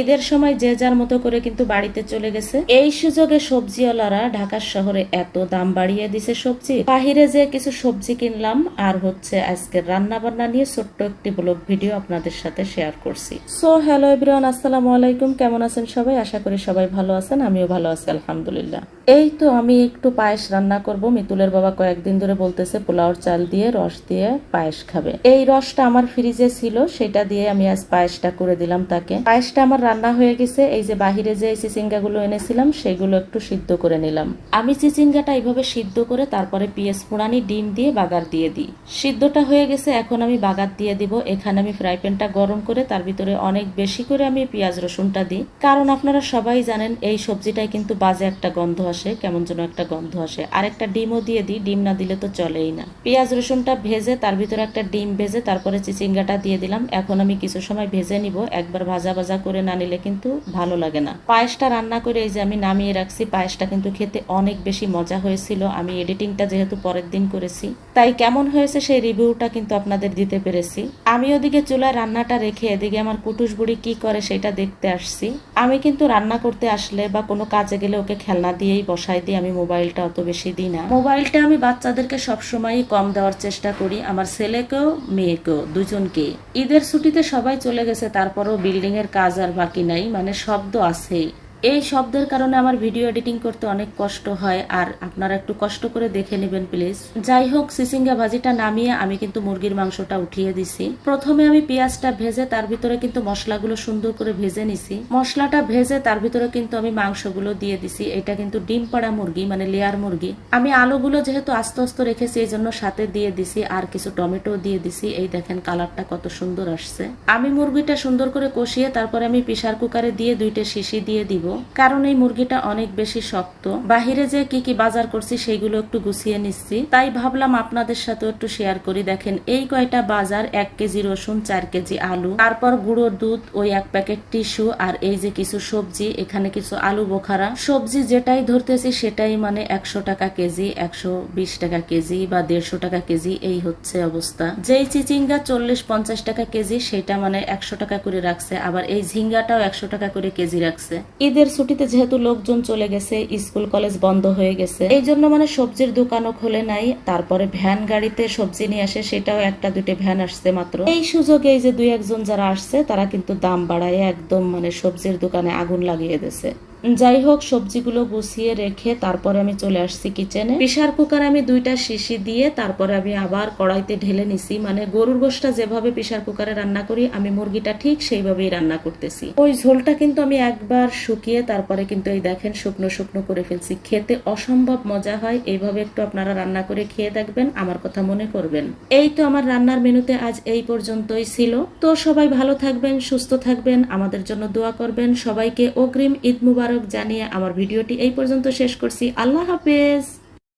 ঈদের সময় যে যার মতো করে কিন্তু বাড়িতে চলে গেছে। এই সুযোগে সবজিওয়ালারা ঢাকার শহরে এত দাম বাড়িয়ে দিছে সবজি। বাহিরে যে কিছু সবজি কিনলাম, আর হচ্ছে আজকের রান্না বান্না নিয়ে ছোট্ট একটি ব্লগ ভিডিও আপনাদের সাথে শেয়ার করছি। সো হ্যালো এভরিওয়ান আসসালামু আলাইকুম। কেমন আছেন সবাই? আশা করি সবাই ভালো আছেন, আমিও ভালো আছি, আলহামদুলিল্লাহ। এই তো আমি একটু পায়েস রান্না করব। মিতুলের বাবা কয়েকদিন ধরে বলতেছে, পোলাওর চাল দিয়ে রস দিয়ে পায়েস খাবে। এই রসটা আমার ফ্রিজে ছিল, সেটা দিয়ে আমি আজ পায়েসটা করে দিলাম তাকে। পায়েসটা আমার রান্না হয়ে গেছে, এই যে বাহিরে যে চিচিঙ্গা গুলো এনেছিলাম, সেগুলো একটু সিদ্ধ করে নিলাম। আমি চিচিঙ্গাটা এইভাবে সিদ্ধ করে তারপরে পিএস ফোড়ানি ডিম দিয়ে বাগার দিয়ে দিই। সিদ্ধটা হয়ে গেছে, এখন আমি বাগার দিয়ে দিব। এখানে আমি ফ্রাই প্যানটা গরম করে তার ভিতরে অনেক বেশি করে আমি পেঁয়াজ রসুনটা দিই। কারণ আপনারা সবাই জানেন, এই সবজিটায় কিন্তু বাজে একটা গন্ধ আসে, কেমন যেন একটা গন্ধ আসে। আর একটা ডিমও দিয়ে দিই, ডিম না দিলে তো চলেই না। পেঁয়াজ রসুনটা ভেজে তার ভিতরে একটা ডিম ভেজে তারপরে চিচিঙ্গাটা দিয়ে দিলাম। এখন আমি কিছু সময় ভেজে নিব, একবার ভাজা ভাজা করে না নিলে কিন্তু ভালো লাগে না। পায়েসটা রান্না করে এই যে আমি নামিয়ে রাখছি, পায়েসটা কিন্তু খেতে অনেক বেশি মজা হয়েছিল। আমি এডিটিংটা যেহেতু পরের দিন করেছি, তাই কেমন হয়েছে সেই রিভিউটা কিন্তু আপনাদের দিতে পেরেছি। আমি ওদিকে চুলায় রান্নাটা রেখে এদিকে আমার কুটুস বুড়ি কি করে সেটা দেখতে আসছি। আমি কিন্তু রান্না করতে আসলে বা কোনো কাজে গেলে ওকে খেলনা দিয়েই বসাই দিই, আমি মোবাইলটা অত বেশি দিই না। মোবাইলটা আমি বাচ্চাদেরকে সবসময়ই কম দেওয়ার চেষ্টা করি, আমার ছেলেকেও, মেয়েকেও দুজনকে ঈদের ছুটিতে সবাই চলে গেছে, তারপরেও বিল্ডিং এর কাজ আর বাকি নাই মানে শব্দ আছেই। এই শব্দের কারণে আমার ভিডিও এডিটিং করতে অনেক কষ্ট হয়, আর আপনারা একটু কষ্ট করে দেখে নেবেন, প্লিজ। যাই হোক, সিসিঙ্গা ভাজিটা নামিয়ে আমি কিন্তু মুরগির মাংসটা উঠিয়ে দিছি। প্রথমে আমি পেঁয়াজটা ভেজে তার ভিতরে কিন্তু মশলাগুলো সুন্দর করে ভেজে নিছি। মশলাটা ভেজে তার ভিতরে কিন্তু আমি মাংসগুলো দিয়ে দিছি। এটা কিন্তু ডিম পাড়া মুরগি মানে লেয়ার মুরগি। আমি আলুগুলো যেহেতু আস্তে আস্তে রেখেছি, এই জন্য সাথে দিয়ে দিছি, আর কিছু টমেটো দিয়ে দিছি। এই দেখেন কালারটা কত সুন্দর আসছে। আমি মুরগিটা সুন্দর করে কষিয়ে তারপরে আমি প্রেসার কুকারে দিয়ে দুইটা শিশি দিয়ে দিব। কারণ এই মুরগিটা অনেক বেশি শক্ত। বাহিরে যে কি কি বাজার করছি সেইগুলো একটু গুছিয়ে নিচ্ছি। তাই ভাবলাম আপনাদের সাথে একটু শেয়ার করি। দেখেন, এই কয়টা বাজার এক কেজি রসুন, চার কেজি আলু, তারপর গুঁড়ো দুধ, ওই এক প্যাকেট টিস্যু, আর এই যে কিছু সবজি, এখানে কিছু আলু বোখারা। সবজি যেটাই ধরতেছি সেটাই মানে একশো টাকা কেজি, একশো বিশ টাকা কেজি বা দেড়শো টাকা কেজি, এই হচ্ছে অবস্থা। যেই চিচিঙ্গা চল্লিশ পঞ্চাশ টাকা কেজি, সেটা মানে একশো টাকা করে রাখছে। আবার এই ঝিঙ্গাটাও একশো টাকা করে কেজি রাখছে। ঈদের ছুটিতে যেহেতু লোকজন চলে গেছে, স্কুল, কলেজ বন্ধ হয়ে গেছে, এই জন্য মানে সবজির দোকানও খোলে নাই। তারপরে ভ্যান গাড়িতে সবজি নিয়ে আসে, সেটাও একটা দুটো ভ্যান আসছে মাত্র। এই সুযোগে এই যে দুই একজন যারা আসছে, তারা কিন্তু দাম বাড়ায় একদম মানে সবজির দোকানে আগুন লাগিয়ে দিয়েছে। যাই হোক সবজিগুলো গুছিয়ে রেখে তারপরে আমি চলে আসছি কিচেনে প্রেসার কুকার আমি দুইটা শিশি দিয়ে তারপরে আমি আবার কড়াইতে ঢেলে নিছি। মানে গরুর গোশটা যেভাবে প্রেসার কুকারে রান্না করি, আমি মুরগিটা ঠিক সেইভাবেই রান্না করতেছি। ওই ঝোলটা কিন্তু আমি একবার শুকিয়ে তারপরে কিন্তু এই দেখেন শুকনো শুকনো করে ফেলছি। খেতে অসম্ভব মজা হয়, এইভাবে একটু আপনারা রান্না করে খেয়ে দেখবেন, আমার কথা মনে করবেন। এই তো আমার রান্নার মেনুতে আজ এই পর্যন্তই ছিল। তো সবাই ভালো থাকবেন, সুস্থ থাকবেন, আমাদের জন্য দোয়া করবেন। সবাইকে অগ্রিম ঈদ মুবারক জানিয়ে আমার ভিডিওটি এই পর্যন্ত শেষ করছি। আল্লাহ হাফেজ।